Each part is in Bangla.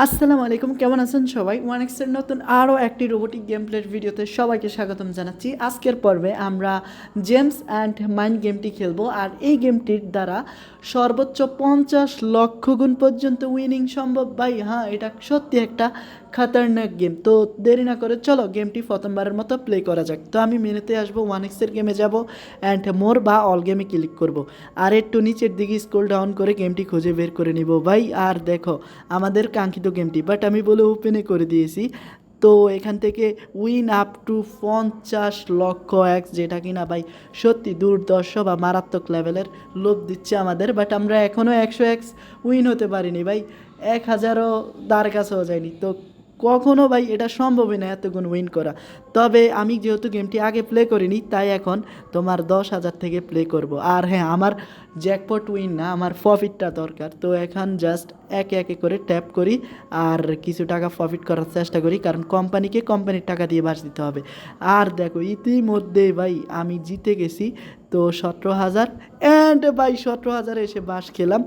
আসসালামু আলাইকুম, কেমন আছেন সবাই? ওয়ান এক্সের নতুন আরও একটি রোবোটিক গেম প্লের ভিডিওতে সবাইকে স্বাগতম জানাচ্ছি। আজকের পর্বে আমরা জেমস অ্যান্ড মাইন্ড গেমটি খেলব, আর এই গেমটির দ্বারা সর্বোচ্চ পঞ্চাশ লক্ষ গুণ পর্যন্ত উইনিং সম্ভব। ভাই হ্যাঁ এটা সত্যি একটা খাতারনাক গেম। তো দেরি না করে চলো গেমটি প্রথমবারের মতো প্লে করা যাক। তো আমি মেনুতে আসব ওয়ান এক্সের গেমে যাব অ্যান্ড মোর বা অল গেমে ক্লিক করব। আর একটু নিচের দিকে স্ক্রল ডাউন করে গেমটি খুঁজে বের করে নিব। ভাই, আর দেখো, আমাদের কাঙ্ক্ষিত গেমটি বাট আমি বলে ওপেনে করে দিয়েছি। তো এখান থেকে উইন আপ টু পঞ্চাশ লক্ষ এক্স যেটা কিনা ভাই সত্যি দুর্দর্শ বা মারাত্মক লেভেলের লোভ দিচ্ছে আমাদের বাট আমরা এখনও একশো এক্স উইন হতে পারিনি ভাই। এক হাজারও দ্বার কাছেও যায়নি তো কখনো ভাই এটা সম্ভবই না এতগুণ উইন করা। তবে আমি যেহেতু গেমটি আগে প্লে করিনি, তাই এখন তোমার দশ হাজার থেকে প্লে করব। আর হ্যাঁ আমার জ্যাকপট উইন না, আমার প্রফিটটা দরকার। তো এখন জাস্ট একে একে করে ট্যাপ করি আর কিছু টাকা প্রফিট করার চেষ্টা করি, কারণ কোম্পানিকে কোম্পানির টাকা দিয়ে বাস দিতে হবে। আর দেখো ইতিমধ্যে ভাই আমি জিতে গেছি, তো সতেরো হাজার অ্যান্ড ভাই সতেরো হাজারে এসে বাস খেলাম।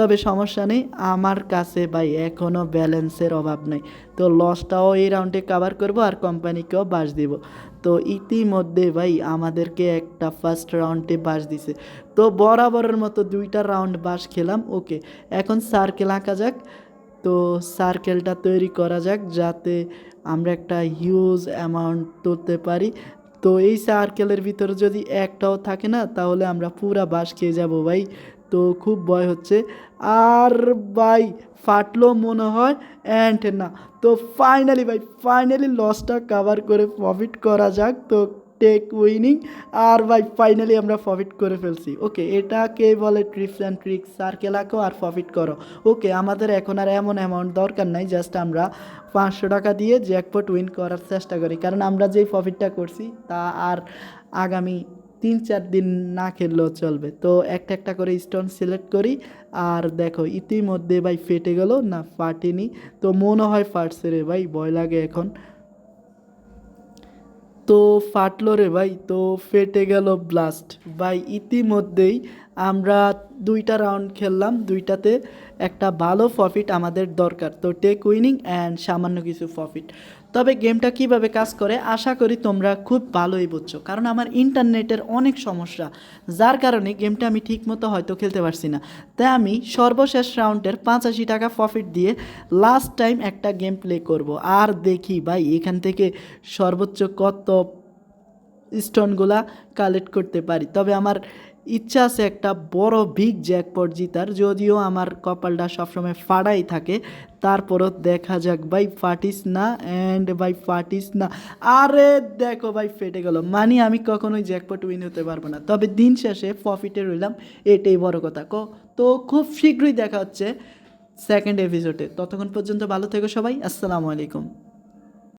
তবে সমস্যা নেই, আমার কাছে ভাই এখনও ব্যালেন্সের অভাব নেই। তো লসটাও এই রাউন্ডে কাভার করব আর কোম্পানিকেও বাস দিব। তো ইতিমধ্যে ভাই আমাদেরকে একটা ফার্স্ট রাউন্ডে বাস দিছে। তো বরাবরের মতো দুইটা রাউন্ড বাস খেলাম ওকে এখন সার্কেল আঁকা যাক, তো সার্কেলটা তৈরি করা যাক যাতে আমরা একটা হিউজ অ্যামাউন্ট তুলতে পারি। তো এই সার্কেলের ভিতরে যদি একটাও থাকে না, তাহলে আমরা পুরা বাস খেয়ে যাব ভাই। তো খুব ভয় হচ্ছে। আর ভাই, ফাটলো মনে হয় অ্যান্ড না। তো ফাইনালি ভাই ফাইনালি লসটা কাভার করে প্রফিট করা যাক। তো টেক উইনিং আর ভাই ফাইনালি আমরা প্রফিট করে ফেলছি। ওকে এটাকে বলে ট্রিপস অ্যান্ড ট্রিক্স সার্কেল আঁকো আর প্রফিট করো। ওকে আমাদের এখন আর এমন অ্যামাউন্ট দরকার নাই। জাস্ট আমরা পাঁচশো টাকা দিয়ে জ্যাকপট উইন করার চেষ্টা করি। কারণ আমরা যেই প্রফিটটা করছি, তা আর আগামী তিন চার দিন না খেললেও চলবে। তো একটা একটা করে স্টোন সিলেক্ট করি। আর দেখো, ইতিমধ্যে ভাই ফেটে গেল। না, ফাটেনি। তো মনে হয় ফাটছে রে ভাই, ভয় লাগে এখন। তো ফাটলো রে ভাই, তো ফেটে গেল ব্লাস্ট ভাই, ইতিমধ্যেই আমরা দুইটা রাউন্ড খেললাম, দুইটাতে একটা ভালো প্রফিট আমাদের দরকার। তো টেক উইনিং অ্যান্ড সামান্য কিছু প্রফিট তবে গেমটা কীভাবে কাজ করে? আশা করি তোমরা খুব ভালোই বুঝছ। কারণ আমার ইন্টারনেটের অনেক সমস্যা, যার কারণে গেমটা আমি ঠিকমতো হয়তো খেলতে পারছি না। তাই আমি সর্বশেষ রাউন্ডের পাঁচাশি টাকা প্রফিট দিয়ে লাস্ট টাইম একটা গেম প্লে করব। আর দেখি ভাই, এখান থেকে সর্বোচ্চ কত স্টোনগুলা কালেক্ট করতে পারি। তবে আমার ইচ্ছা আছে একটা বড় বিগ জ্যাকপট জিতার, যদিও আমার কপালটা সবসময় ফাড়াই থাকে। তারপরও দেখা যাক, ভাই ফাটিস না অ্যান্ড ভাই ফাটিস না। আরে দেখো ভাই, ফেটে গেল। মানে আমি কখনোই জ্যাকপট উইন হতে পারব না। তবে দিন শেষে প্রফিটে রইলাম, এটাই বড় কথা। ক তো খুব শীঘ্রই দেখা হচ্ছে সেকেন্ড এপিসোডে ততক্ষণ পর্যন্ত ভালো থেকো সবাই। আসসালামু আলাইকুম।